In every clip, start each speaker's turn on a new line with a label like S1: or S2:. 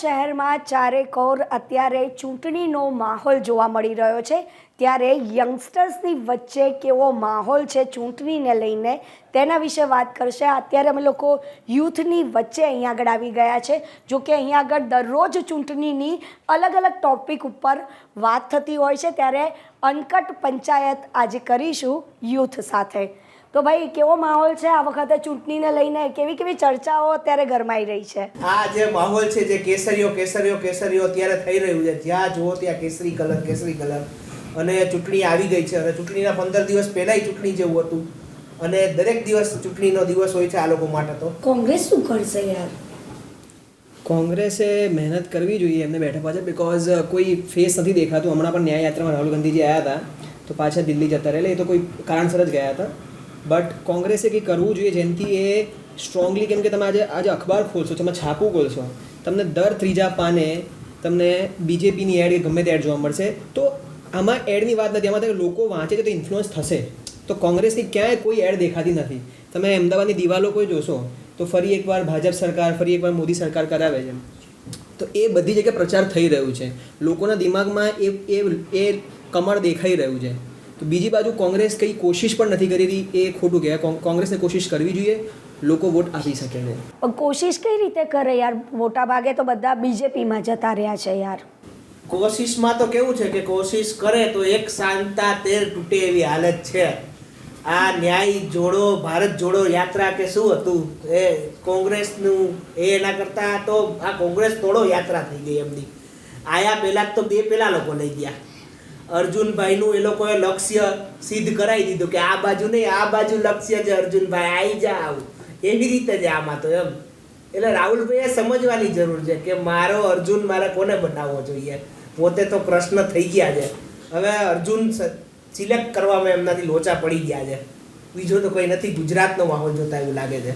S1: શહેરમાં ચારેકોર અત્યારે ચૂંટણીનો માહોલ જોવા મળી રહ્યો છે. ત્યારે યંગસ્ટર્સની વચ્ચે કેવો માહોલ છે ચૂંટણીને લઈને તેના વિશે વાત કરશે. અત્યારે અમે લોકો યુથની વચ્ચે અહીંયા આગળ આવી ગયા છે. જો કે અહીંયા આગળ દરરોજ ચૂંટણીની અલગ અલગ ટોપિક ઉપર વાત થતી હોય છે. ત્યારે અનકટ પંચાયત આજે કરીશું યુથ સાથે. તો ભાઈ કેવો માહોલ છે આ વખતે ચૂંટણીને લઈને? કેવી કેવી ચર્ચાઓ અત્યારે ગરમાઈ રહી છે?
S2: આ જે માહોલ છે જે કેસરીઓ કેસરીઓ કેસરીઓ અત્યારે થઈ રહ્યું છે. જ્યાં જુઓ ત્યાં કેસરી કલર કેસરી કલર. અને ચૂંટણી આવી ગઈ છે. અને ચૂંટણીના પંદર દિવસ પહેલાંય ચૂંટણી જેવું હતું. અને દરેક દિવસ ચૂંટણીનો દિવસ હોય છે આ લોકો માટે તો.
S1: કોંગ્રેસ શું કરશે યાર?
S3: કોંગ્રેસે મહેનત કરવી જોઈએ એમને બેઠા પાછળ બિકોઝ કોઈ ફેસ નથી દેખાતું. હમણાં પણ ન્યાય યાત્રામાં રાહુલ ગાંધીજી આવ્યા હતા. તો પાછા દિલ્હી જતા રહેલા. એ તો કોઈ કારણસર જ ગયા હતા. બટ કોંગ્રેસે કંઈ કરવું જોઈએ જેનાથી એ સ્ટ્રોંગલી કેમ કે તમે આજે આજે અખબાર ખોલશો, તમે છાપું ખોલશો તમને દર ત્રીજા પાને તમને બીજેપીની એડ કે ગમે તે એડ જોવા મળશે. તો આમાં એડની વાત નથી, આમાં તમે લોકો વાંચે છે તો ઇન્ફ્લુઅન્સ થશે. તો કોંગ્રેસની ક્યાંય કોઈ એડ દેખાતી નથી. તમે અમદાવાદની દિવાલો કોઈ જોશો, તો ફરી એકવાર ભાજપ સરકાર, ફરી એકવાર મોદી સરકાર કરાવે છે. તો એ બધી જગ્યાએ પ્રચાર થઈ રહ્યું છે. લોકોના દિમાગમાં એ એ કમળ દેખાઈ રહ્યું છે. તો બીજી બાજુ કોંગ્રેસ કંઈ કોશિશ પણ નથી કરી રહી એ ખોટું કહેવાય. કોંગ- કોંગ્રેસને કોશિશ કરવી જોઈએ લોકો વોટ આપી શકે છે
S1: પણ કોશિશ કઈ રીતે કરે યાર? મોટા ભાગે તો બધા બીજેપીમાં જતા રહ્યા છે યાર.
S2: કોશિશમાં તો કેવું છે કે કોશિશ કરે તો એક શાંતા તેર તૂટે એવી હાલત છે. આ ન્યાય જોડો ભારત જોડો યાત્રા કે શું હતું? એ કોંગ્રેસનું એ એના કરતાં તો આ કોંગ્રેસ થોડો યાત્રા થઈ ગઈ એમની. આયા પહેલાં તો બે પેલા લોકો લઈ ગયા. અર્જુનભાઈનું એ લોકોએ લક્ષ્ય સિદ્ધ કરાવી દીધું કે આ બાજુ નહીં આ બાજુ લક્ષ્ય છે અર્જુનભાઈ આવી જા આવું. એવી રીતે જ આમાં તો એમ. એટલે રાહુલભાઈએ સમજવાની જરૂર છે કે મારો અર્જુન મારે કોને બનાવવો જોઈએ? પોતે તો કૃષ્ણ થઈ ગયા છે. હવે અર્જુન સિલેક્ટ કરવામાં એમનાથી લોચા પડી ગયા છે. બીજો તો કોઈ નથી ગુજરાતનો માહોલ જોતા એવું લાગે છે.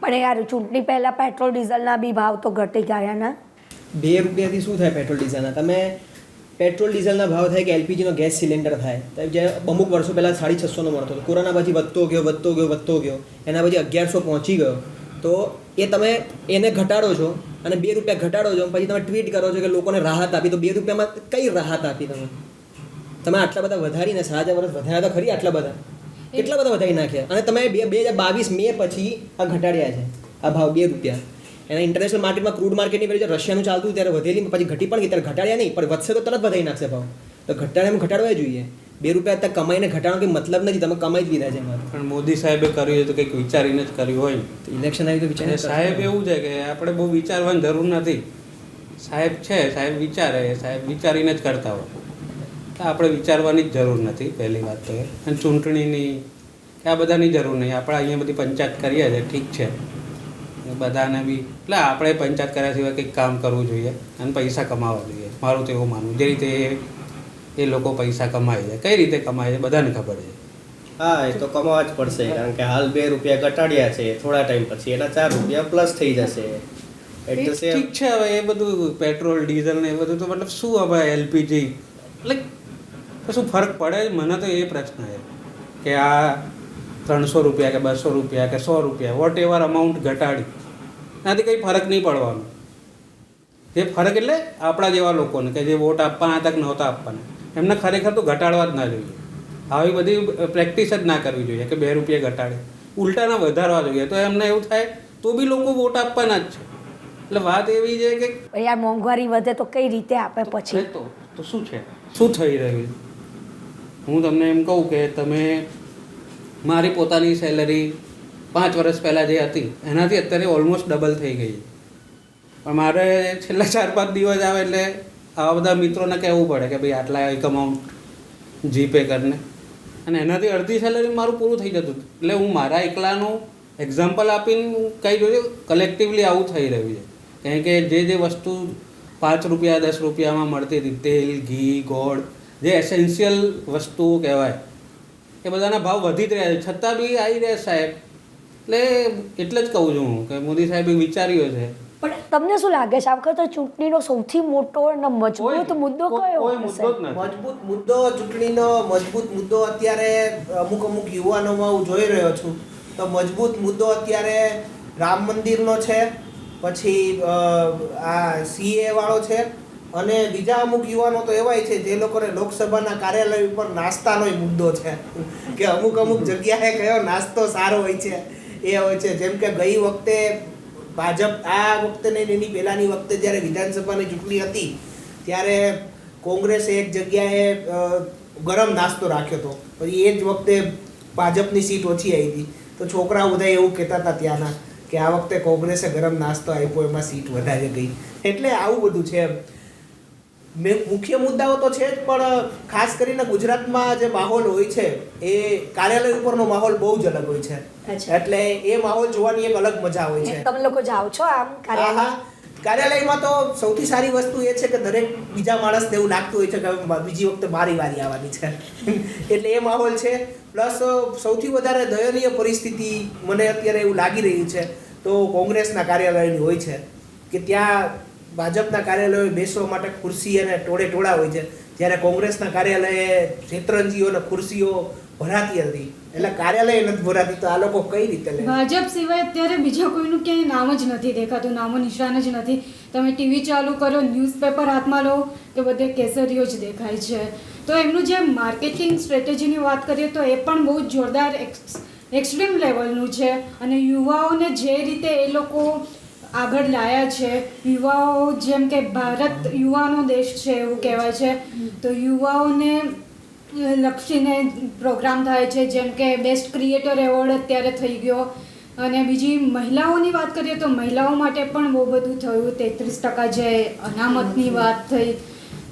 S1: પણ યાર ચૂંટણી પહેલાં પેટ્રોલ ડીઝલના બી ભાવ તો ઘટી ગયા ના.
S3: બે રૂપિયાથી શું થાય પેટ્રોલ ડીઝલના? તમે પેટ્રોલ, ડીઝલના ભાવ થાય કે એલપીજીનો ગેસ સિલિન્ડર થાય. જે અમુક વર્ષો પહેલાં સાડી છસોનો મળતો હતો. કોરોના પછી વધતો ગયો વધતો ગયો વધતો ગયો. એના પછી અગિયારસો પહોંચી ગયો. તો એ તમે એને ઘટાડો છો અને બે રૂપિયા ઘટાડો છો, પછી તમે ટ્વીટ કરો છો કે લોકોને રાહત આપી. તો બે રૂપિયામાં કઈ રાહત આપી તમે? તમે આટલા બધા વધારીને સાત વર્ષ વધાર્યા તો ખરી આટલા બધા? કેટલા બધા વધારી નાખ્યા? અને તમે બે બે હજાર બાવીસ મે પછી આ ઘટાડ્યા છે. આ ભાવ બે રૂપિયા. એના ઇન્ટરનેશનલ માર્કેટમાં ક્રૂડ માર્કેટની જે રશિયાનું ચાલતું ત્યારે વધેલી પછી ઘટી પણ ગઈ ત્યારે ઘટાડ્યા નહીં પણ વધશે તો તરત વધારી નાખશે ભાવ. તો ઘટાડે ઘટાડવા જોઈએ. બે રૂપિયા અત્યારે કમાઈને ઘટાડો કંઈ મતલબ નથી તમે કમાઈ જ લીધા છે એમાં.
S4: પણ મોદી સાહેબે કર્યું હોય તો કંઈક વિચારીને જ કર્યું હોય.
S3: ઇલેક્શન આવી તો વિચાર
S4: સાહેબ એવું છે કે આપણે બહુ વિચારવાની જરૂર નથી. સાહેબ છે સાહેબ વિચારે સાહેબ વિચારીને જ કરતા હોય. તો આપણે વિચારવાની જ જરૂર નથી પહેલી વાત તો અને ચૂંટણીની આ બધાની જરૂર નહીં. આપણે અહીંયા બધી પંચાયત કરીએ છીએ ઠીક છે. બધાને બી એટલે આપણે પંચાયત કર્યા સિવાય કંઈક કામ કરવું જોઈએ અને પૈસા કમાવા જોઈએ. મારું તો એવું માનવું. જે રીતે એ- લોકો પૈસા કમાય છે કઈ રીતે કમાય છે બધાને ખબર છે.
S5: હા એ તો કમાવા જ પડશે કારણ કે હાલ બે રૂપિયા ઘટાડ્યા છે થોડા ટાઈમ પછી એના ચાર રૂપિયા પ્લસ થઈ જશે.
S4: ઠીક છે હવે એ બધું પેટ્રોલ ડીઝલ ને એ બધું તો મતલબ શું હવે એલપીજી એટલે કશું ફરક પડે મને તો એ પ્રશ્ન છે કે આ ત્રણસો રૂપિયા કે બસો રૂપિયા કે સો રૂપિયા વોટ એવર અમાઉન્ટ ઘટાડી એનાથી કંઈ ફરક નહીં પડવાનો. જે ફરક એટલે આપણા જેવા લોકોને કે જે વોટ આપવાના હતા કે નહોતા આપવાના. એમને ખરેખર તો ઘટાડવા જ ના જોઈએ. આવી બધી પ્રેક્ટિસ જ ના કરવી જોઈએ કે બે રૂપિયા ઘટાડે. ઉલટાના વધારવા જોઈએ. તો એમને એવું થાય તો બી લોકો વોટ આપવાના જ છે. એટલે વાત એવી છે કે
S1: યાર મોંઘવારી વધે તો કઈ રીતે આપે પછી?
S4: તો તો શું છે? શું થઈ રહ્યું? હું તમને એમ કહું કે તમે મારી પોતાની સેલરી પાંચ વર્ષ પહેલાં જે હતી, એનાથી અત્યારે ઓલમોસ્ટ ડબલ થઈ ગઈ પણ મારે છેલ્લા ચાર પાંચ દિવસ આવે એટલે આવા બધા મિત્રોને કહેવું પડે કે ભાઈ આટલા એક અમાઉન્ટ જીપે કરીને. અને એનાથી અડધી સેલરી મારું પૂરું થઈ જતું હતું. એટલે હું મારા એકલાનું એક્ઝામ્પલ આપીને હું કહી દઉં કલેક્ટિવલી આવું થઈ રહ્યું છે. કારણ કે જે જે વસ્તુ પાંચ રૂપિયા, દસ રૂપિયામાં મળતી હતી, તેલ, ઘી, ગોળ, જે એસેન્શિયલ વસ્તુઓ કહેવાય, એ બધાના ભાવ વધી જ રહ્યા છે. છતાં બી આવી રહ્યા સાહેબ એટલે એટલે જ કહું છું હું કે મોદી સાહેબે વિચાર્યો છે
S1: પણ તમને શું લાગે છે? આ વખતે ચૂંટણીનો સૌથી મોટો અને મજબૂત મુદ્દો કયો
S2: મજબૂત મુદ્દો ચૂંટણીનો મજબૂત મુદ્દો અત્યારે અમુક અમુક યુવાનોમાં હું જોઈ રહ્યો છું. તો મજબૂત મુદ્દો અત્યારે રામ મંદિરનો છે પછી આ સીએ વાળો છે અને બીજા અમુક યુવાનો તો એવાય છે જે લોકોને લોકસભાના કાર્યાલય ઉપર નાસ્તાનો મુદ્દો છે. કે અમુક અમુક જગ્યાએ કયો નાસ્તો સારો હોય છે. એ હોય છે, જેમ કે ગઈ વખતે ભાજપ, આ વખતે નહીં, એની પહેલાની વખતે જ્યારે વિધાનસભાની ચૂંટણી હતી, ત્યારે કોંગ્રેસે એક જગ્યાએ ગરમ નાસ્તો રાખ્યો હતો. પછી એ જ વખતે ભાજપની સીટ ઓછી આવી હતી. તો છોકરા બધા એવું કહેતા હતા ત્યાંના કે આ વખતે કોંગ્રેસે ગરમ નાસ્તો આપ્યો, એમાં સીટ વધારે ગઈ. એટલે આવું બધું છે. એમ. મુખ્ય મુદ્દાઓ તો છે જ પણ ખાસ કરીને ગુજરાતમાં જે માહોલ હોય છે એ કાર્યાલય ઉપરનો માહોલ બહુ જ અલગ હોય છે. એટલે એ માહોલ જોવાની એક અલગ મજા હોય છે.
S1: તમે લોકો જાઓ છો આમ કાર્યાલય?
S2: કાર્યાલયમાં તો સૌથી સારી વસ્તુ એ છે કે દરેક બીજા માણસને એવું લાગતું હોય છે કે બીજી વખતે મારી વારી આવવાની છે. એટલે એ માહોલ છે. પ્લસ સૌથી વધારે દયનીય પરિસ્થિતિ મને અત્યારે એવું લાગી રહ્યું છે તો કોંગ્રેસના કાર્યાલયની હોય છે કે ત્યાં ભાજપના કાર્યાલયો બેસવા માટે ખુરશી અને ટોળે ટોળા હોય છે. જ્યારે કોંગ્રેસના કાર્યાલયે શેતરંજીઓ અને ખુરશીઓ ભરાતી હતી. એટલે કાર્યાલય નથી ભરાતી, તો આ લોકો કઈ રીતે
S6: ભાજપ સિવાય અત્યારે બીજા કોઈનું ક્યાંય નામ જ નથી દેખાતું, નામો નિશાન જ નથી. તમે ટીવી ચાલુ કરો, ન્યૂઝપેપર હાથમાં લો કે બધે કેસરીઓ જ દેખાય છે. તો એમનું જે માર્કેટિંગ સ્ટ્રેટેજીની વાત કરીએ, તો એ પણ બહુ જોરદાર, એક્સ- એક્સ્ટ્રીમ લેવલનું છે. અને યુવાઓને જે રીતે એ લોકો આગળ લાયા છે. યુવાઓ જેમ કે ભારત યુવાનો દેશ છે એવું કહેવાય છે. તો યુવાઓને લક્ષીને પ્રોગ્રામ થાય છે. જેમ કે બેસ્ટ ક્રિએટર એવોર્ડ અત્યારે થઈ ગયો. અને બીજી મહિલાઓની વાત કરીએ તો મહિલાઓ માટે પણ બહુ બધું થયું. તેત્રીસ ટકા જે અનામતની વાત થઈ.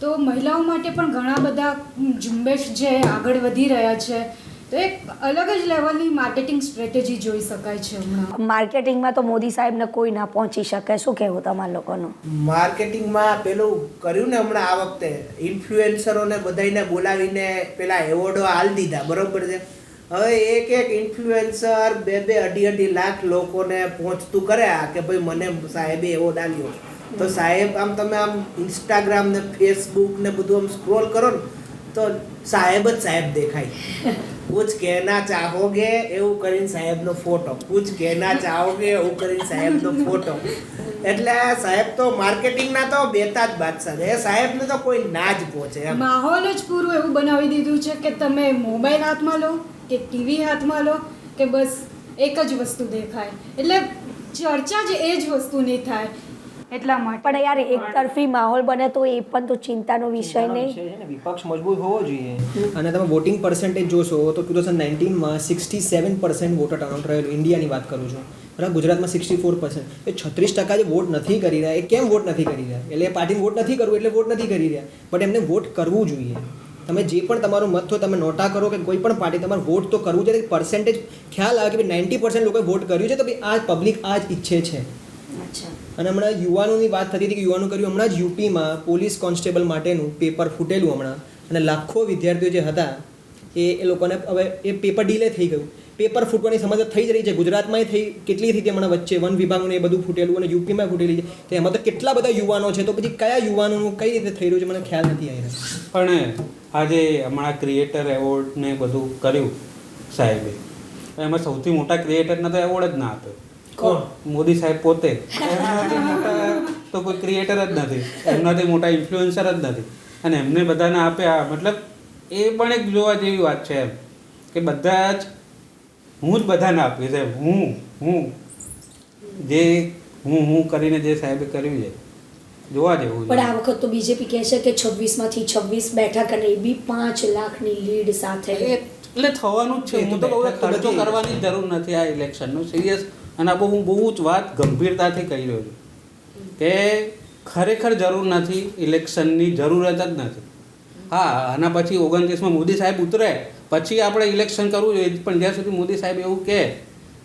S6: તો મહિલાઓ માટે પણ ઘણા બધા ઝુંબેશ જે આગળ વધી રહ્યા છે. તો એક અલગ જ લેવલની માર્કેટિંગ સ્ટ્રેટેજી જોઈ શકાય છે હમણાં.
S1: માર્કેટિંગમાં તો મોદી સાહેબને કોઈ ના પહોંચી શકે. શું કહેવું તમારા લોકોનું?
S2: માર્કેટિંગમાં પેલું કર્યું ને હમણાં આ વખતે. ઇન્ફ્લુએન્સરોને બધાને બોલાવીને પેલા એવોર્ડો હાલ દીધા. બરોબર છે? હવે એક એક ઇન્ફ્લુએન્સર બે બે અઢી અઢી લાખ લોકોને પહોંચતું કર્યા કે ભાઈ મને સાહેબે એવોર્ડ આવ્યો તો સાહેબ આમ તમે આમ ઇન્સ્ટાગ્રામ ને ફેસબુક ને બધું આમ સ્ક્રોલ કરો ને તો સાહેબ જ સાહેબ દેખાય. કુછ કહેના ચાહોગે એવું કરીને સાહેબનો ફોટો કુછ કહેના ચાહોગે એવું કરીને સાહેબનો ફોટો એટલે સાહેબ તો માર્કેટિંગના તો બેતા જ બાદશાહ. છે સાહેબને તો કોઈ ના જ પહોંચે
S6: માહોલ જ પૂરું એવું બનાવી દીધું છે કે તમે મોબાઈલ હાથમાં લો કે ટીવી હાથમાં લો કે બસ એક જ વસ્તુ દેખાય. એટલે ચર્ચા જ એ જ વસ્તુની થાય એટલા માટે.
S1: પણ યાર એક તરફી માહોલ બને તો એ પણ તો ચિંતાનો વિષય નહીં.
S3: છે વિપક્ષ મજબૂત હોવો જોઈએ. અને તમે વોટિંગ પર્સન્ટેજ જોશો તો two thousand નાઇન્ટીનમાં sixty seven percent voter turnout રહેલું ઇન્ડિયાની વાત કરું છું. બરાબર? ગુજરાતમાં સિક્સટી ફોર પર્સન્ટ એ છત્રીસ ટકા જે વોટ નથી કરી રહ્યા એ કેમ વોટ નથી કરી રહ્યા? એટલે પાર્ટી પાર્ટીને વોટ નથી કરવું એટલે વોટ નથી કરી રહ્યા. બટ એમને વોટ કરવું જોઈએ. તમે જે પણ તમારો મત હોય તમે નોટા કરો કે કોઈ પણ પાર્ટી તમારે વોટ તો કરવું જોઈએ પર્સન્ટેજ ખ્યાલ આવે કે ભાઈ નાઇન્ટી પર્સન્ટ લોકોએ વોટ કર્યું છે તો ભાઈ આ પબ્લિક આ જ ઈચ્છે છે.
S1: અચ્છા.
S3: અને હમણાં યુવાનોની વાત થતી હતી કે યુવાનો કર્યું હમણાં જ યુપીમાં પોલીસ કોન્સ્ટેબલ માટેનું પેપર ફૂટેલું હમણાં. અને લાખો વિદ્યાર્થીઓ જે હતા, એ એ લોકોને હવે એ પેપર ડીલે થઈ ગયું. પેપર ફૂટવાની સમસ્યા થઈ જ રહી છે. ગુજરાતમાં થઈ, કેટલી થઈ હમણાં વચ્ચે? વન વિભાગનું એ બધું ફૂટેલું અને યુપીમાં ફૂટેલી છે. તો એમાં તો કેટલા બધા યુવાનો છે? તો પછી કયા યુવાનોનું કઈ રીતે થઈ રહ્યું છે? મને ખ્યાલ નથી આવી
S4: પણ આજે હમણાં ક્રિએટર એવોર્ડ ને બધું કર્યું સાહેબે. એમાં સૌથી મોટા ક્રિએટરને તો એવોર્ડ જ ના આપ્યો.
S2: કોણ?
S4: મોદી સાહેબ પોતે. એમનાથી મોટા તો કોઈ ક્રિએટર જ નથી. એમનાથી મોટા ઇન્ફ્લુએન્સર જ નથી. અને એમને બધાને આપ્યા મતલબ એ પણ એક જોવા જેવી વાત છે એમ. કે બધા જ હું જ બધાને આપીશ એમ હું હું જે હું હું કરીને જે સાહેબે કર્યું છે. જોવા જેવું
S1: પણ આ વખત તો બીજેપી કહે છે કે છવ્વીસમાંથી છવ્વીસ બેઠક અને એ બી પાંચ લાખની લીડ સાથે
S4: એટલે થવાનું જ છે. હું તો ખર્ચો કરવાની જરૂર નથી આ ઇલેક્શનનું સિરિયસ અને આ બહુ હું બહુ જ વાત ગંભીરતાથી કહી રહ્યો છું કે ખરેખર જરૂર નથી, ઇલેક્શનની જરૂરત જ નથી. હા, આના પછી ઓગણત્રીસમાં મોદી સાહેબ ઉતરે, પછી આપણે ઇલેક્શન કરવું જોઈએ, પણ જ્યાં સુધી મોદી સાહેબ એવું કહે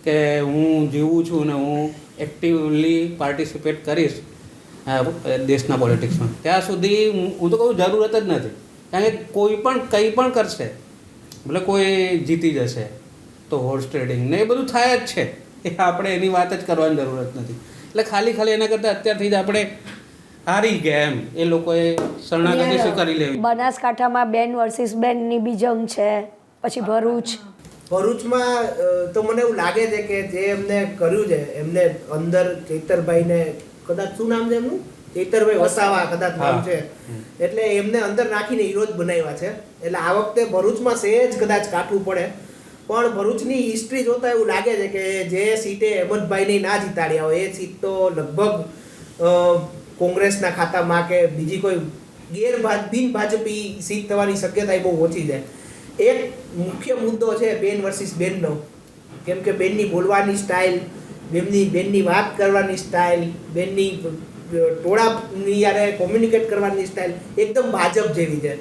S4: કે હું જીવું છું ને હું એક્ટિવલી પાર્ટિસિપેટ કરીશ દેશના પોલિટિક્સમાં, ત્યાં સુધી હું તો કહું જરૂરત જ નથી. કારણ કે કોઈ પણ, કંઈ પણ કરશે એટલે કોઈ જીતી જશે, તો હોર્સ ટ્રેડિંગ ને એ બધું થાય જ છે. એ આપણે એની વાત જ કરવાની જરૂરત નથી. એટલે ખાલી ખાલી એના કરતાં અત્યારથી જ આપણે હારી ગયા એમ. એ લોકોએ શરણાગતિ સ્વીકારી લેવી.
S1: બનાસકાંઠામાં બેન વર્સિસ બેનની બી જંગ છે પછી ભરૂચ.
S2: ભરૂચમાં તો મને એવું લાગે છે કે જે એમને કર્યું છે એમને અંદર ચેતરભાઈને કદાચ શું નામ છે એમનું? ચેતરભાઈ વસાવા કદાચ નામ છે. એટલે એમને અંદર નાખીને વિરોધ બનાવ્યા છે. એટલે આ વખતે ભરૂચમાં સહેજ કદાચ કાઠવું પડે. પણ ભરૂચની હિસ્ટ્રી જોતા એવું લાગે છે કે જે સીટે અહેમદભાઈને ના જીતાડ્યા હોય, એ સીટ તો લગભગ કોંગ્રેસના ખાતામાં કે બીજી કોઈ ગેર બિન ભાજપી સીટ થવાની શક્યતા એ બહુ ઓછી છે. એક મુખ્ય મુદ્દો છે બેન વર્સિસ બેનનો. કેમ કે બેનની બોલવાની સ્ટાઇલ બેનની બેનની વાત કરવાની સ્ટાઇલ બેનની ટોળાની યારે કોમ્યુનિકેટ કરવાની સ્ટાઇલ એકદમ ભાજપ જેવી છે.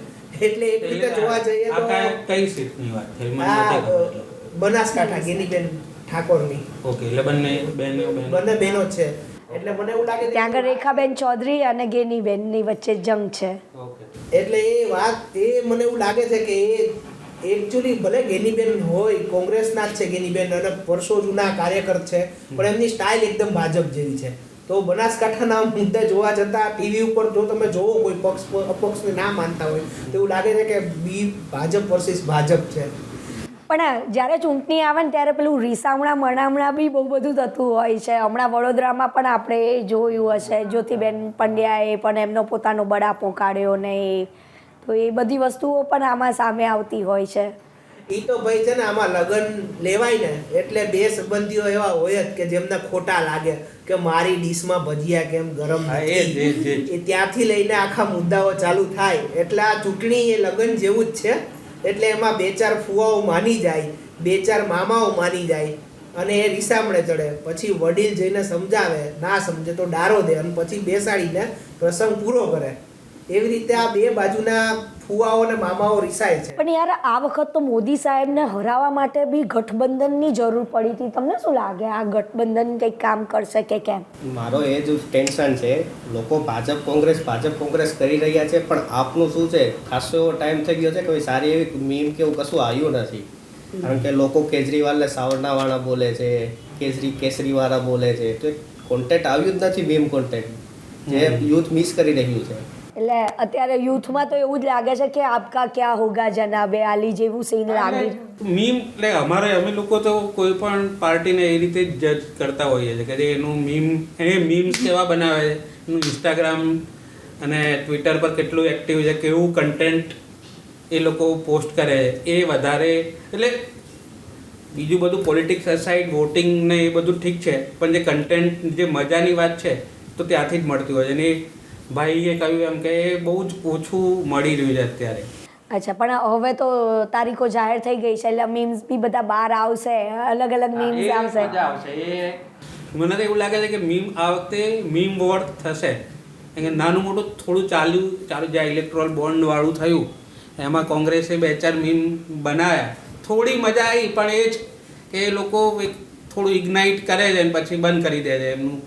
S2: એટલે એક રીતે જોવા જઈએ તો
S4: કઈ સીટની વાત? થઈ મને.
S2: બનાસકાંઠા ગિનીબેન ઠાકોરની.
S4: ઓકે એટલે બંને બહેનો
S2: બંને. બહેનો છે. એટલે મને એવું લાગે
S1: ત્યાં આગળ રેખાબેન ચૌધરી અને ગેનીબેનની વચ્ચે જંગ છે.
S2: એટલે એ વાત એ મને એવું લાગે છે કે એ એકચ્યુઅલી ભલે ગેનીબેન હોય કોંગ્રેસના જ છે ગેનીબેન અને વર્ષો જૂના કાર્યકર છે પણ એમની સ્ટાઇલ એકદમ ભાજપ જેવી છે. તો બનાસકાંઠાના મુદ્દે જોવા જતાં ટીવી ઉપર જો તમે જોવો કોઈ પક્ષ અપક્ષને ના માનતા હોય, તો એવું લાગે છે કે બી ભાજપ વર્સિસ ભાજપ છે.
S1: પણ જ્યારે ચૂંટણી આવે ને ત્યારે પેલું રીસામણા, મણામણા બી બહુ બધું થતું હોય છે. હમણાં વડોદરામાં પણ આપણે જોયું હશે, જ્યોતિબેન પંડ્યાએ પણ એમનો પોતાનો બડાપો કાઢ્યો ને એ. તો એ બધી વસ્તુઓ પણ આમાં સામે આવતી હોય છે.
S2: ઈ તો ભાઈ છે ને આમાં લગ્ન લેવાય ને એટલે બે સંબંધીઓ એવા હોય જ કે જેમને ખોટા લાગે કે મારી ડીશમાં ભજીયા કેમ ગરમ
S4: એ એ એ
S2: એ ત્યાંથી લઈને આખા મુદ્દાઓ ચાલુ થાય. એટલે આ ચૂંટણી એ લગ્ન જેવું જ છે. એટલે એમાં બે ચાર ફુવાઓ માની જાય બે ચાર મામાઓ માની જાય અને એ રીસામણે ચડે. પછી વડીલ જઈને સમજાવે ના સમજે તો ડારો દે અને પછી બેસાડીને પ્રસંગ પૂરો કરે. એવી રીતે આ બે બાજુના ફુવાઓ અને મામાઓ રિસાય છે.
S1: પણ યાર આ વખત તો મોદી સાહેબને હરાવવા માટે બી ગઠબંધનની જરૂર પડી હતી. તમને શું લાગે? આ ગઠબંધન કંઈક કામ કરશે કે કેમ?
S5: મારો એ જ ટેન્શન છે. લોકો ભાજપ કોંગ્રેસ ભાજપ કોંગ્રેસ કરી રહ્યા છે પણ આપનું શું છે? ખાસો એવો ટાઈમ થઈ ગયો છે કે સારી એવી મીમ કે એવું કશું આવ્યું નથી. કારણ કે લોકો કેજરીવાલને સાવરનાવાળા બોલે છે કેજરી કેસરીવાળા બોલે છે. તો કોન્ટેન્ટ આવ્યું જ નથી મીમ કોન્ટેન્ટ જે યુથ મિસ કરી રહ્યું છે.
S1: એટલે અત્યારે યુથમાં તો એવું જ લાગે છે કે આપકા ક્યાં હોગા જનાબે આલી જેવું સીન લાગે.
S4: મીમ એટલે અમારે અમે લોકો તો કોઈ પણ પાર્ટીને એ રીતે જજ કરતા હોઈએ છીએ. કે એનું મીમ એ મીમ્સ કેવા બનાવે છે? એનું ઇન્સ્ટાગ્રામ અને ટ્વિટર પર કેટલું એક્ટિવ છે? કેવું કન્ટેન્ટ એ લોકો પોસ્ટ કરે છે? એ વધારે એટલે બીજું બધું પોલિટિક્સ અસાઇડ વોટિંગ ને એ બધું ઠીક છે. પણ જે કન્ટેન્ટ જે મજાની વાત છે તો ત્યાંથી જ મળતી હોય છે. અને ભાઈએ કહ્યું એમ કે એ બહુ જ ઓછું મળી રહ્યું છે અત્યારે.
S1: અચ્છા પણ હવે તો તારીખો જાહેર થઈ ગઈ છે એટલે મીમ્સ બી બધા બહાર આવશે અલગ અલગ મીમ્સ આવશે.
S4: આવશે એ મને તો એવું લાગે છે કે મીમ આ વખતે મીમ વોર્ડ થશે. કે નાનું મોટું થોડું ચાલ્યું ચાલુ જ્યાં ઇલેક્ટ્રોલ બોન્ડ વાળું થયું. એમાં કોંગ્રેસે બે ચાર મીમ બનાવ્યા થોડી મજા આવી પણ એ જ કે એ લોકો થોડું ઇગ્નાઇટ કરે છે અને પછી બંધ કરી દે છે. એમનું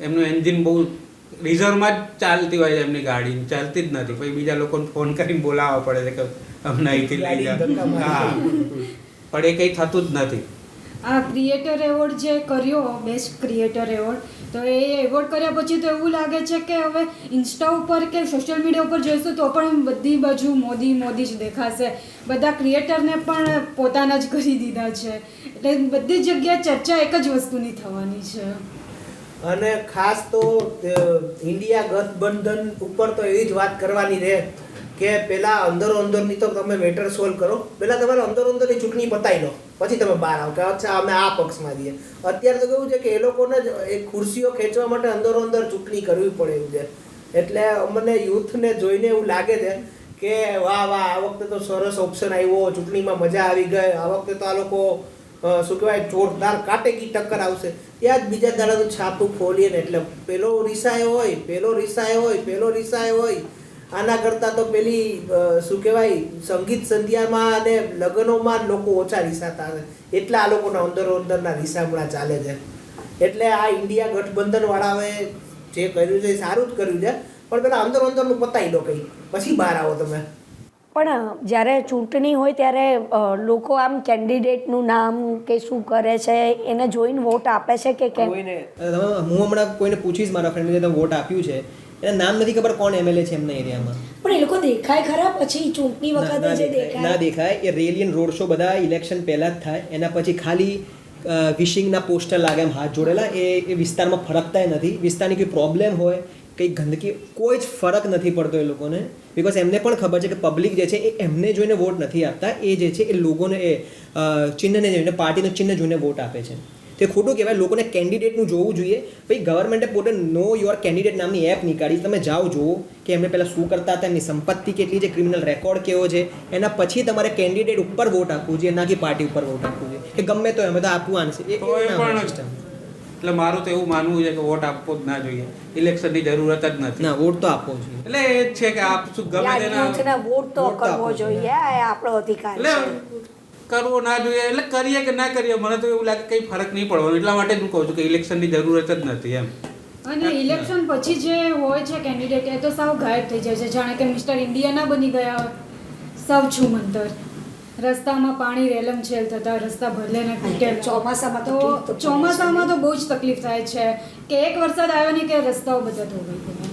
S4: એમનું એન્જિન બહુ રિઝર્વમાં જ ચાલતી હોય છે એમની ગાડી ચાલતી જ નથી. પછી બીજા લોકોને ફોન કરીને બોલાવવા પડે છે કે અમને અહીંથી લઈ જાઓ. હા. પણ એ કંઈ થતું જ નથી.
S6: આ ક્રિએટર એવોર્ડ જે કર્યો બેસ્ટ ક્રિએટર એવોર્ડ તો એ એવોર્ડ કર્યા પછી તો એવું લાગે છે કે હવે ઇન્સ્ટા ઉપર કે સોશિયલ મીડિયા ઉપર જોઈશું તો પણ બધી બાજુ મોદી મોદી જ દેખાશે. બધા ક્રિએટરને પણ પોતાના જ કરી દીધા છે. એટલે બધી જગ્યાએ ચર્ચા એક જ વસ્તુની થવાની છે.
S2: અને ખાસ તો ઇન્ડિયા ગઠબંધન ઉપર તો એવી જ વાત કરવાની રહે કે પહેલાં અંદરો અંદરની તો તમે મેટર સોલ્વ કરો. પહેલાં તમારે અંદરો અંદરની ચૂંટણી બતાવી લો. પછી તમે બહાર આવો કે અચ્છા, અમે આ પક્ષમાં જઈએ અત્યારે તો કેવું છે કે એ લોકોને જ એ ખુરશીઓ ખેંચવા માટે અંદરો અંદર ચૂંટણી કરવી પડે એવું છે. એટલે અમને યુથને જોઈને એવું લાગે છે કે વાહ વાહ, આ વખતે તો સરસ ઓપ્શન આવ્યો, ચૂંટણીમાં મજા આવી ગઈ. આ વખતે તો આ લોકો શું કહેવાય, જોરદાર કાટેકી ટક્કર આવશે. ત્યાં જ બીજા દાડાનું છાપું ખોલીએ ને એટલે પેલો રિસાયો હોય, પેલો રિસાયો હોય, પેલો રિસાય હોય. આના કરતાં તો પેલી શું કહેવાય, સંગીત સંધ્યામાં અને લગ્નોમાં લોકો ઓછા રિસાતા હશે. એટલા આ લોકોના અંદરો અંદરના રિસામણા ચાલે છે. એટલે આ ઇન્ડિયા ગઠબંધન વાળાએ જે કર્યું છે એ સારું જ કર્યું છે. પણ પેલા અંદર અંદરનું પતાવી દો કંઈ પછી બહાર આવો તમે.
S1: પણ જ્યારે ચૂંટણી હોય ત્યારે લોકો આમ કેન્ડિડેટનું નામ કે શું કરે છે એને જોઈને વોટ આપે છે કે કેમ?
S3: કોઈને હું હમણાં કોઈને પૂછીશ મારા ફ્રેન્ડને તમે વોટ આપ્યું છે એના નામ નથી ખબર કોણ એમએલએ છે એમના એરિયામાં.
S1: પણ એ લોકો દેખાય ખરા પછી ચૂંટણી વખતે જે
S3: દેખાય. ના
S1: દેખાય.
S3: એ રેલી અને રોડ શો બધા ઇલેક્શન પહેલાં જ થાય. એના પછી ખાલી વિશિંગના પોસ્ટર લાગે એમ હાથ જોડેલા. એ એ વિસ્તારમાં ફરકતાય નથી. વિસ્તારની કોઈ પ્રોબ્લેમ હોય કંઈ ગંદકી કોઈ જ ફરક નથી પડતો એ લોકોને. બિકોઝ એમને પણ ખબર છે કે પબ્લિક જે છે એ એમને જોઈને વોટ નથી આપતા. એ જે છે એ લોકોને એ ચિહ્નને જોઈને પાર્ટીનું ચિહ્ન જોઈને વોટ આપે છે. તે ખોટું કહેવાય લોકોને કેન્ડિડેટનું જોવું જોઈએ. ભાઈ ગવર્મેન્ટે પોતે નો યોર કેન્ડિડેટ નામની એપ નીકાળી. તમે જાઓ જુઓ કે એમને પહેલાં શું કરતા હતા એમની સંપત્તિ કેટલી છે ક્રિમિનલ રેકોર્ડ કેવો છે. એના પછી તમારે કેન્ડિડેટ ઉપર વોટ આપવું જોઈએ ના કે પાર્ટી ઉપર વોટ આપવું જોઈએ. કે ગમે તો એમ તો આપવું આનશે એ
S4: પણ. એટલે મારું તો એવું માનવું છે કે વોટ આપવો જ ના જોઈએ. ઇલેક્શનની જરૂરત જ નથી.
S3: ના વોટ તો આપવો જોઈએ.
S4: એટલે એ જ છે કે આપ શું ગમે તેના
S1: વોટ તો કરવો જોઈએ. આ આપણો અધિકાર
S4: એટલે
S1: છે.
S4: કરવો ના જોઈએ એટલે કરીએ કે ના કરીએ મને તો એવું લાગે કંઈ ફરક નહીં પડવાનો. એટલા માટે જ હું કહું છું કે ઇલેક્શનની જરૂરત જ નથી એમ.
S6: અને ઇલેક્શન પછી જે હોય છે કેન્ડિડેટ એ તો સાવ ગાયબ થઈ જાય છે. જાણે કે મિસ્ટર ઇન્ડિયાના બની ગયા હોય. સાવ છું મંતર. રસ્તામાં પાણી રેલમ છેલ થતા રસ્તા ભરલે ને તૂટેલા.
S1: ચોમાસામાં
S6: તો ચોમાસામાં તો બહુ જ તકલીફ થાય છે કે એક વરસાદ આવ્યો ને કે રસ્તાઓ બધા ધોવાઈ ગયા.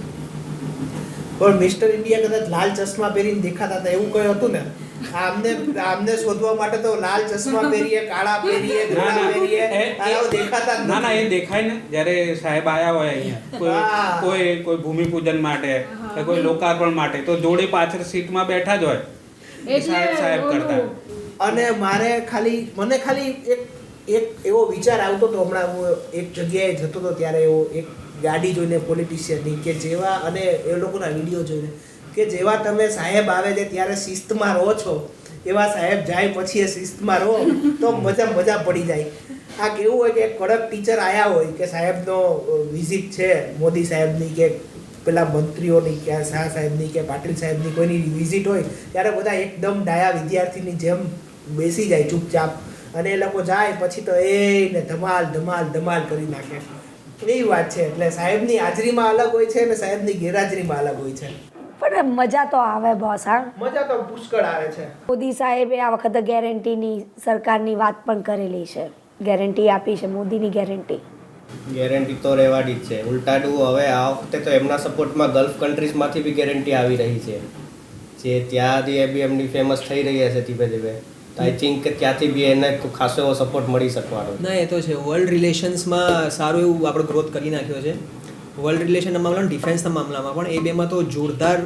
S2: પણ મિસ્ટર ઇન્ડિયા કદાચ લાલ ચશ્મા પહેરીને દેખાતા હતા એવું કઈ હતું ને? આમને આમને શોધવા માટે તો લાલ ચશ્મા પહેરીએ કાળા પહેરીએ ધોળા પહેરીએ આવો દેખાતા
S4: ના ના એ દેખાય ને જ્યારે સાહેબ આયા હોય અહીંયા. કોઈ. કોઈ ભૂમિ ભૂમિપૂજન માટે કોઈ લોકાર્પણ માટે તો જોડે પાછળ સીટમાં બેઠા જ હોય.
S6: એટલે
S4: સાહેબ સાહેબ કરતા.
S2: અને મારે ખાલી મને ખાલી એક એક એવો વિચાર આવતો હતો હમણાં હું એક જગ્યાએ જતો હતો ત્યારે એવો એક ગાડી જોઈને પોલિટિશિયનની કે જેવા અને એ લોકોના વીડિયો જોઈને કે જેવા તમે સાહેબ આવે છે ત્યારે શિસ્તમાં રહો છો એવા સાહેબ જાય પછી એ શિસ્તમાં રહો તો મજા મજા પડી જાય. આ કેવું હોય કે એક કડક ટીચર આયા હોય કે સાહેબનો વિઝિટ છે મોદી સાહેબની કે પેલા મંત્રીઓની કે શાહ સાહેબની કે પાટીલ સાહેબની કોઈની વિઝિટ હોય ત્યારે બધા એકદમ ડાયા વિદ્યાર્થીની જેમ બેસી જાય ચૂપચાપ. અને એ લોકો જાય પછી તો એ ને ધમાલ ધમાલ ધમાલ કરી નાખે. એવી વાત છે. એટલે સાહેબની હાજરીમાં અલગ હોય છે અને સાહેબની ગેરહાજરીમાં અલગ હોય છે.
S1: પણ મજા તો આવે બોસ હા.
S2: મજા તો પુષ્કળ આવે છે.
S1: મોદી સાહેબે આ વખતે ગેરંટીની સરકારની વાત પણ કરેલી છે. ગેરંટી આપી છે મોદીની ગેરંટી
S5: ગેરંટી તો રહેવાની જ છે. ઉલટાડું હવે આ વખતે તો એમના સપોર્ટમાં ગલ્ફ કન્ટ્રીઝમાંથી બી ગેરંટી આવી રહી છે. જે ત્યાંથી એ બી એમની ફેમસ થઈ રહ્યા છે ધીમે ધીમે. આઈ થિંક કે ત્યાંથી બી એને ખાસો એવો સપોર્ટ મળી શકવાનો.
S3: ના, એ તો છે. વર્લ્ડ રિલેશન્સમાં સારું એવું આપણે ગ્રોથ કરી નાખ્યો છે. વર્લ્ડ રિલેશનના મામલામાં ડિફેન્સના મામલામાં પણ એ બેમાં તો જોરદાર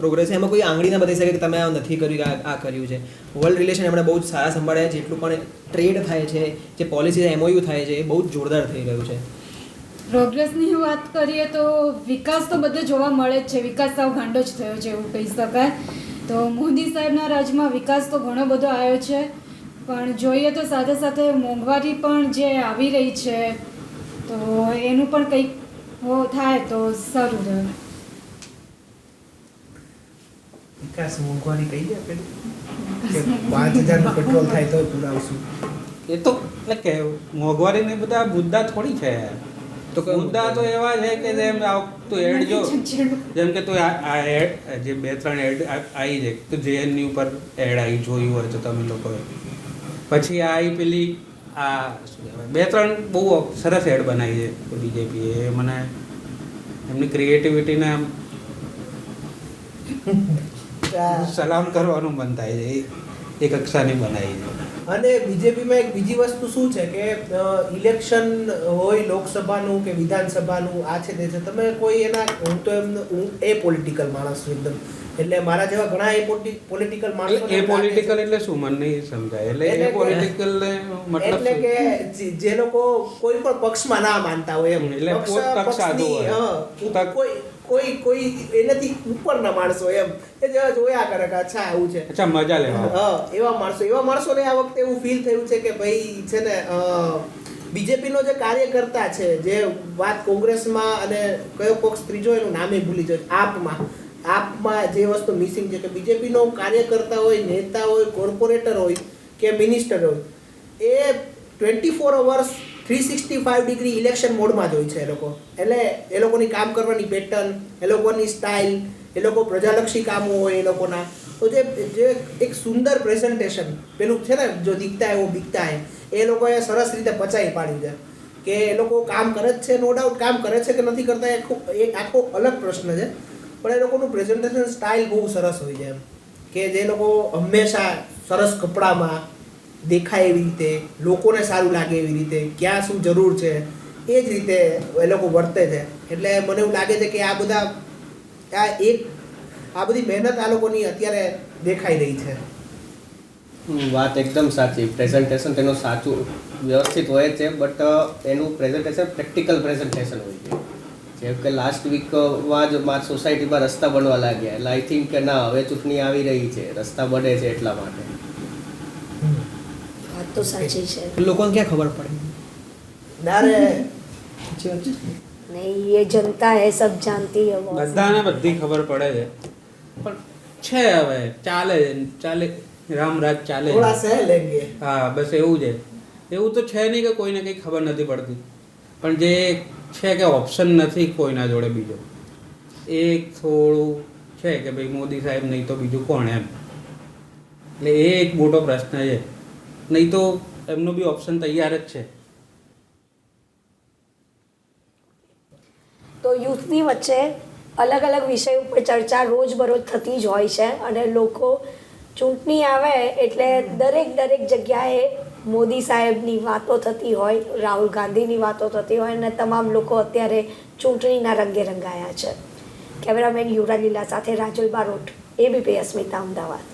S3: પ્રોગ્રેસ છે. એમાં કોઈ આંગળી ના બતાવી શકે કે તમે આ નથી કર્યું આ કર્યું છે. વર્લ્ડ રિલેશન એમણે બહુ જ સારા સંભાળ્યા છે. જેટલું પણ ટ્રેડ થાય છે, જે પોલિસી એમઓયુ થાય છે, એ બહુ જ જોરદાર થઈ રહ્યું છે.
S6: પ્રોગ્રેસની વાત કરીએ તો વિકાસ તો બધે જોવા મળે જ છે. વિકાસ સાવ ગાંડો જ થયો છે એવું કહી શકાય. તો મોદી સાહેબના રાજમાં વિકાસ તો ઘણો બધો આવ્યો છે. પણ જોઈએ તો સાથે સાથે મોંઘવારી પણ જે આવી રહી છે, તો એનું પણ કંઈક હો થાય તો સારું રહે
S2: વિકાસ મોંઘવારી કહી દે પેલું કે પાંચ હજારનું પેટ્રોલ થાય તો પુરાવશું
S4: એ તો એટલે કે મોંઘવારી ને બધા મુદ્દા થોડી છે
S3: તો
S4: મુદ્દા તો એવા છે કે જેમ તું એડ જો જેમ કે તું આ એડ જે બે ત્રણ એડ આવી છે તો જેએનયુ ઉપર એડ આવી જોયું હોય તો તમે લોકોએ પછી આ આવી પેલી આ બે ત્રણ બહુ સરસ એડ બનાવી છે બીજેપી એ મને એમની ક્રિએટિવિટીને આમ સલામ કરવાનું મન થાય છે. એક એ કક્ષાની બનાવી છે.
S2: અને બીજેપીમાં એક બીજી વસ્તુ શું છે કે ઇલેક્શન હોય લોકસભાનું કે વિધાનસભાનું આ છે તે છે. તમે કોઈ એના હું તો એમ હું એ પોલિટિકલ માણસ છું એકદમ. એટલે મારા જેવા ઘણા એ પોલિટિકલ માણસો
S4: એ પોલિટિકલ એટલે શું? મને નહીં સમજાય. એટલે એ પોલિટિકલ મતલબ
S2: એટલે કે જે- લોકો કોઈ પણ પક્ષમાં ના માનતા હોય એમ.
S4: એટલે
S2: પક્ષ-
S4: સાધુ હોય.
S2: કોઈ કોઈ કોઈ એનાથી ઉપરના માણસો એમ કે જે જોયા કરે કે અચ્છા આવું છે.
S4: અચ્છા મજા લેવા
S2: હા એવા માણસો એવા માણસોને આ વખતે એવું ફીલ થયું છે કે ભાઈ છે ને બીજેપીનો જે કાર્યકર્તા છે જે વાત કોંગ્રેસમાં અને કયો પક્ષ ત્રીજો એનું નામે ભૂલી જાય આપમાં આપમાં જે વસ્તુ મિસિંગ છે કે બીજેપીનો કાર્યકર્તા હોય નેતા હોય કોર્પોરેટર હોય કે મિનિસ્ટર હોય એ twenty four hours three sixty five degree election મોડમાં જ હોય છે એ લોકો. એટલે એ લોકોની કામ કરવાની પેટર્ન એ લોકોની સ્ટાઇલ એ લોકો પ્રજાલક્ષી કામો હોય એ લોકોના. તો જે જે એક સુંદર પ્રેઝન્ટેશન પેલું છે ને, જો દીખતા હે વો બીકતા હે એ લોકોએ સરસ રીતે પચાવી પાડ્યું છે. કે એ લોકો કામ કરે જ છે નો ડાઉટ કામ કરે છે કે નથી કરતા, એ એક આખો અલગ પ્રશ્ન છે. પણ એ લોકોનું પ્રેઝન્ટેશન સ્ટાઇલ બહુ સરસ હોય છે એમ. કે જે લોકો હંમેશા સરસ કપડામાં દેખાય એવી રીતે, લોકોને સારું લાગે એવી રીતે, ક્યાં શું જરૂર છે, એ જ રીતે એ લોકો વર્તે છે. એટલે મને એવું લાગે છે કે આ બધા, આ એક, આ બધી મહેનત આ લોકોની અત્યારે દેખાઈ રહી છે.
S5: વાત એકદમ સાચી. પ્રેઝન્ટેશન તેનું સાચું વ્યવસ્થિત હોય છે બટ એનું પ્રેઝન્ટેશન પ્રેક્ટિકલ પ્રેઝન્ટેશન હોય છે. જેમ કે લાસ્ટ વીકમાં જ મારી સોસાયટીમાં રસ્તા બનવા લાગ્યા. એટલે આઈ થિંક કે ના, હવે ચૂંટણી આવી રહી છે. રસ્તા બને છે એટલા માટે.
S1: તો સાચી છે.
S3: લોકોને ક્યાં ખબર પડે? દારે
S1: નહીં એ જનતા હે સબ જાણતી હે
S4: બધાને બધી ખબર પડે છે. પણ છે હવે ચાલે ચાલે રામરાજ ચાલે.
S2: થોડા સહ લેંગે.
S4: હા બસ એવું છે. એવું તો છે નહીં કે કોઈને કંઈ ખબર નથી પડતી. પણ જે છે કે ઓપ્શન નથી કોઈના જોડે બીજો. એક થોડું છે કે ભાઈ મોદી સાહેબ નહીં તો બીજું કોણ એમ? એટલે એ એક મોટો પ્રશ્ન છે. નહીં તો એમનો બી ઓપ્શન તૈયાર જ છે.
S1: તો યુથની વચ્ચે અલગ અલગ વિષય ઉપર ચર્ચા રોજબરોજ થતી જ હોય છે અને લોકો ચૂંટણી આવે એટલે દરેક દરેક જગ્યાએ મોદી સાહેબની વાતો થતી હોય, રાહુલ ગાંધીની વાતો થતી હોય અને તમામ લોકો અત્યારે ચૂંટણીના રંગે રંગાયા છે. કેમેરામેન યુવરાલીલા સાથે રાજુલ બારોટ એબીપી અસ્મિતા, અમદાવાદ.